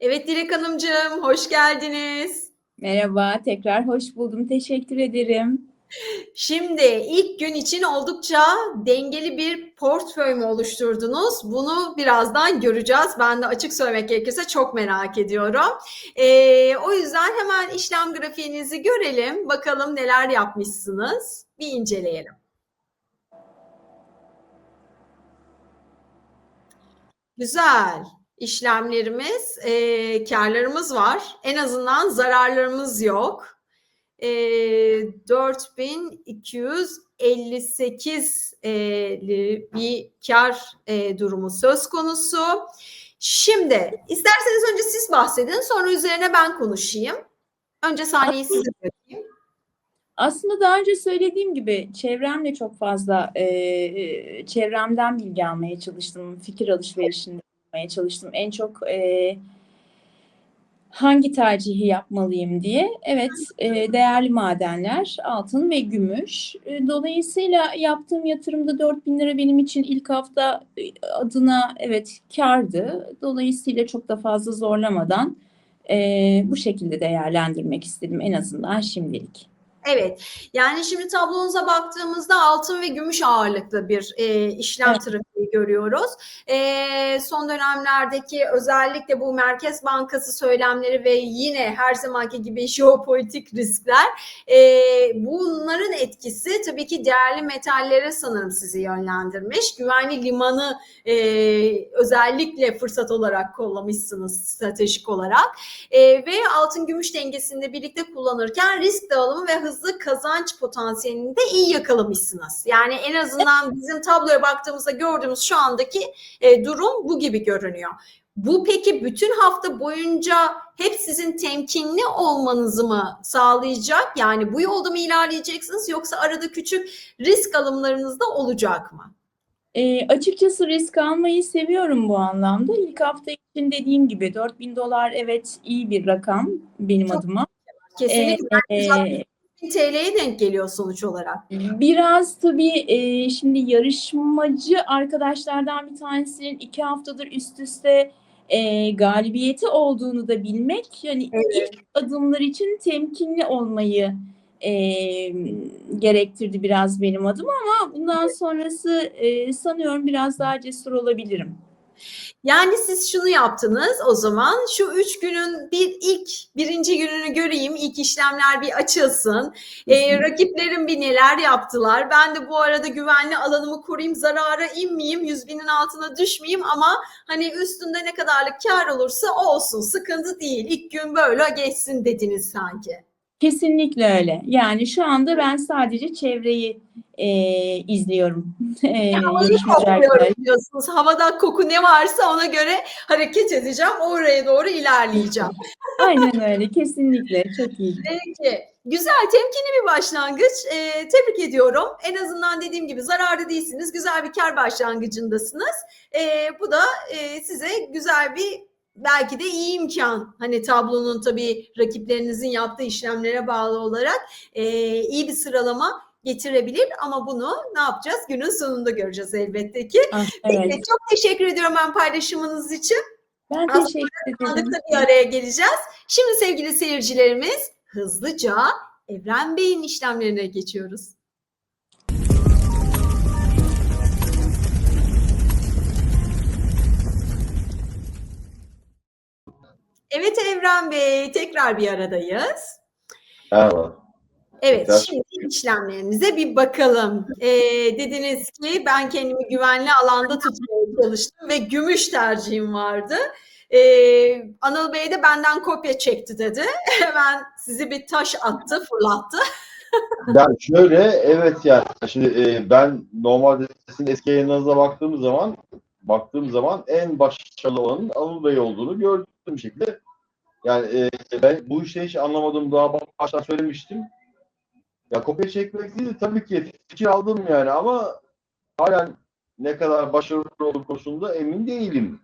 Evet Dilek Hanımcığım, hoş geldiniz. Merhaba, tekrar hoş buldum. Teşekkür ederim. Şimdi ilk gün için oldukça dengeli bir portföy mü oluşturdunuz? Bunu birazdan göreceğiz. Ben de açık söylemek gerekirse çok merak ediyorum. Ee, o yüzden hemen işlem grafiğinizi görelim. Bakalım neler yapmışsınız. Bir inceleyelim. Güzel. İşlemlerimiz, e, karlarımız var. En azından zararlarımız yok. E, 4258 e, bir kar e, durumu söz konusu. Şimdi isterseniz önce siz bahsedin, sonra üzerine ben konuşayım. Önce sahneyi size bırakayım. Aslında daha önce söylediğim gibi çevremle çok fazla e, e, çevremden bilgi almaya çalıştım. Fikir alışverişinde bulunmaya çalıştım. En çok e, hangi tercihi yapmalıyım diye. Evet, e, değerli madenler, altın ve gümüş. E, dolayısıyla yaptığım yatırımda 4000 lira benim için ilk hafta e, adına evet kardı. Dolayısıyla çok da fazla zorlamadan e, bu şekilde değerlendirmek istedim en azından şimdilik. Evet, yani şimdi tablonuza baktığımızda altın ve gümüş ağırlıklı bir e, işlem Evet. trafiği görüyoruz. E, son dönemlerdeki özellikle bu Merkez Bankası söylemleri ve yine her zamanki gibi jeopolitik riskler, e, bunların etkisi tabii ki değerli metallere sanırım sizi yönlendirmiş. Güvenli limanı e, özellikle fırsat olarak kollamışsınız stratejik olarak. E, ve altın gümüş dengesinde birlikte kullanırken risk dağılımı ve hızlı kazanç potansiyelini de iyi yakalamışsınız. Yani en azından bizim tabloya baktığımızda gördüğümüz şu andaki e, durum bu gibi görünüyor. Bu peki bütün hafta boyunca hep sizin temkinli olmanızı mı sağlayacak? Yani bu yolda mı ilerleyeceksiniz yoksa arada küçük risk alımlarınız da olacak mı? E, açıkçası risk almayı seviyorum bu anlamda. İlk hafta için dediğim gibi 4000 dolar evet iyi bir rakam benim Çok adıma. Kesinlikle E, e, 1000 TL'ye denk geliyor sonuç olarak. Biraz tabii e, şimdi yarışmacı arkadaşlardan bir tanesinin iki haftadır üst üste e, galibiyeti olduğunu da bilmek, yani Evet. ilk adımlar için temkinli olmayı e, gerektirdi biraz benim adıma ama bundan sonrası e, sanıyorum biraz daha cesur olabilirim. Yani siz şunu yaptınız o zaman şu üç günün bir ilk birinci gününü göreyim ilk işlemler bir açılsın hı. rakiplerim bir neler yaptılar ben de bu arada güvenli alanımı koruyayım zarara inmeyeyim 100 binin altına düşmeyeyim ama hani üstünde ne kadarlık kar olursa olsun sıkıntı değil ilk gün böyle geçsin dediniz sanki. Kesinlikle öyle. Yani şu anda ben sadece çevreyi e, izliyorum. E, kokluyorum diyorsunuz havada koku ne varsa ona göre hareket edeceğim oraya doğru ilerleyeceğim. Aynen öyle, kesinlikle. Çok iyi. Peki. Güzel, temkinli bir başlangıç. Ee, tebrik ediyorum. En azından dediğim gibi zararda değilsiniz. Güzel bir kar başlangıcındasınız. Ee, bu da e, size güzel bir belki de iyi imkan. Hani tablonun tabii rakiplerinizin yaptığı işlemlere bağlı olarak e, iyi bir sıralama getirebilir ama bunu ne yapacağız? Günün sonunda göreceğiz elbette ki. Ah, Peki, evet. çok teşekkür ediyorum ben paylaşımınız için. Ben Aslında teşekkür ederim. Bir araya geleceğiz. Şimdi sevgili seyircilerimiz hızlıca Evren Bey'in işlemlerine geçiyoruz. Evet Evren Bey, tekrar bir aradayız. Merhaba. Evet, Tekrar. şimdi işlemlerimize bir bakalım. Ee, dediniz ki ben kendimi güvenli alanda tutmaya çalıştım ve gümüş tercihim vardı. Ee, Anıl Bey de benden kopya çekti dedi. Hemen sizi bir taş attı, fırlattı. Yani şöyle evet yani şimdi e, ben normalde sizin eski yayınlarınıza baktığım zaman baktığım zaman en başarılı olanın Anıl Bey olduğunu gördüm bir şekilde. Yani e, ben bu işi hiç anlamadım daha baştan söylemiştim. Ya kopya çekmek değil tabii ki fikir aldım yani ama halen ne kadar başarılı olduğum konusunda emin değilim.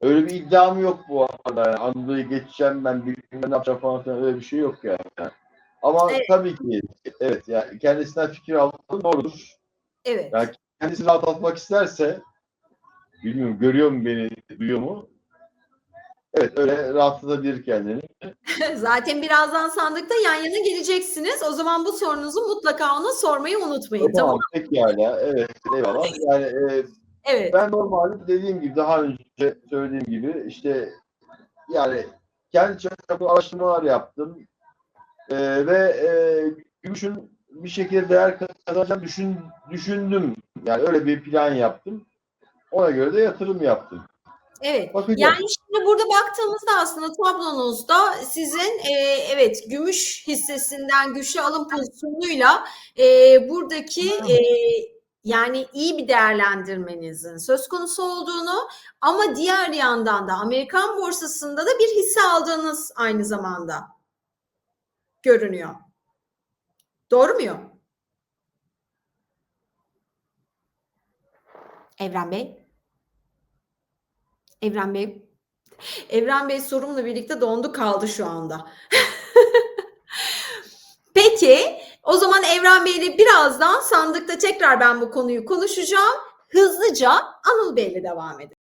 Öyle bir iddiam yok bu arada. Yani Anadolu'yu geçeceğim ben bilmem ne yapacağım falan filan öyle bir şey yok yani. Ama Evet. tabii ki evet yani kendisinden fikir aldım doğrudur. Evet. Yani kendisini rahatlatmak isterse bilmiyorum görüyor mu beni duyuyor mu? Evet öyle rahatlatabilir kendini. Zaten birazdan sandıkta yan yana geleceksiniz. O zaman bu sorunuzu mutlaka ona sormayı unutmayın. Tamam. Tamam pekala. Evet eyvallah. Yani e, Evet. ben normalde dediğim gibi daha önce söylediğim gibi işte yani kendi çapımda araştırmalar yaptım. E, ve e, gümüşün bir şekilde değer kazanacağını düşün, düşündüm. Yani öyle bir plan yaptım. Ona göre de yatırım yaptım. Evet. Bakacağız. Yani şimdi burada baktığımızda aslında tablonuzda sizin e, evet gümüş hissesinden güçlü alım pozisyonuyla e, buradaki e, yani iyi bir değerlendirmenizin söz konusu olduğunu ama diğer yandan da Amerikan borsasında da bir hisse aldığınız aynı zamanda görünüyor. Doğru muyum? Evren Bey. Evren Bey. Evren Bey sorumla birlikte dondu kaldı şu anda. Peki o zaman Evren Bey'le birazdan sandıkta tekrar ben bu konuyu konuşacağım. Hızlıca Anıl Bey'le devam edelim.